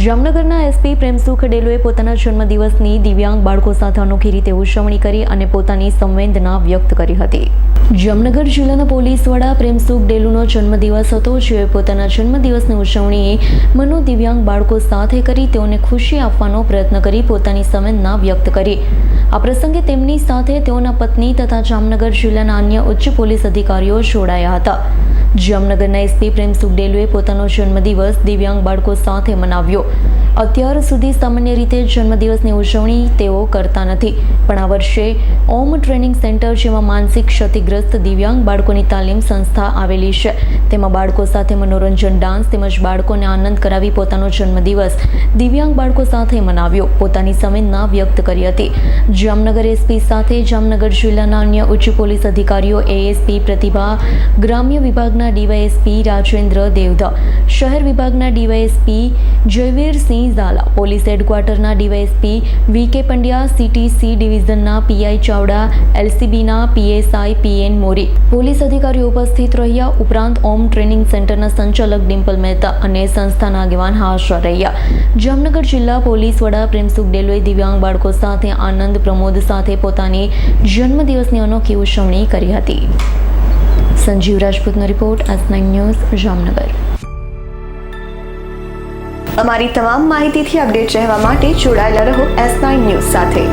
જામનગરના એસપી પ્રેમસુખ ડેલોએ પોતાના જન્મદિવસની દિવ્યાંગ બાળકો સાથે અનોખી રીતે ઉજવણી કરી અને પોતાની સંવેદના વ્યક્ત કરી હતી. જામનગર જિલ્લાના પોલીસ વડા પ્રેમસુખ ડેલુનો જન્મદિવસ હતો. જેઓએ પોતાના જન્મદિવસની ઉજવણી મનો દિવ્યાંગ બાળકો સાથે કરી તેઓને ખુશી આપવાનો પ્રયત્ન કરી પોતાની સંવેદના વ્યક્ત કરી. આ પ્રસંગે તેમની સાથે તેઓના પત્ની તથા જામનગર જિલ્લાના અન્ય ઉચ્ચ પોલીસ અધિકારીઓ જોડાયા હતા. જામનગરના એસપી પ્રેમસુખ ડેલુએ પોતાનો જન્મદિવસ દિવ્યાંગ બાળકો સાથે મનાવ્યો. અત્યાર સુધી સામાન્ય રીતે જન્મદિવસની ઉજવણી તેઓ કરતા નથી. પણ આ વર્ષે ઓમ ટ્રેનિંગ સેન્ટર જેમાં માનસિક ક્ષતિગ્રસ્ત દિવ્યાંગ બાળકોની તાલીમ સંસ્થા આવેલી છે. તેમાં બાળકો સાથે મનોરંજન, ડાન્સ તેમજ બાળકોને આનંદ કરાવી પોતાનો જન્મદિવસ દિવ્યાંગ બાળકો સાથે મનાવ્યો. પોતાની સંવેદના વ્યક્ત કરી હતી. જામનગર એસપી સાથે જામનગર જિલ્લાના અન્ય ઉચ્ચ પોલીસ અધિકારીઓ, એએસપી પ્રતિભા, ગ્રામ્ય વિભાગના ડીવાયએસપી રાજેન્દ્ર દેવધા શહેર વિભાગના DYSP Jayvirsinh Jhala, police હેડક્વાર્ટરના DYSP V K Pandya, CTC ડિવિઝનના PI Chavda, એલસીબીના પીએસઆઈ પીએન મોરી. પોલીસ અધિકારીઓ ઉપસ્થિત રહ્યા, ઉપરાંત ઓમ ટ્રેનિંગ સેન્ટરના સંચાલક ડિમ્પલ મહેતા અને સંસ્થાના આગેવાન હાજર રહ્યા. જામનગર જિલ્લા પોલીસ વડા પ્રેમસુખ ડેલોએ દિવ્યાંગ બાળકો સાથે આનંદ પ્રમોદ સાથે પોતાની જન્મદિવસની અનોખી ઉજવણી કરી હતી. સંજીવ રાજપૂતનો રિપોર્ટ આજ ન્યૂઝ જામનગર અમારી તમામ માહિતીથી અપડેટ રહેવા માટે જોડાયેલા રહો એસ નાઇન ન્યૂઝ સાથે.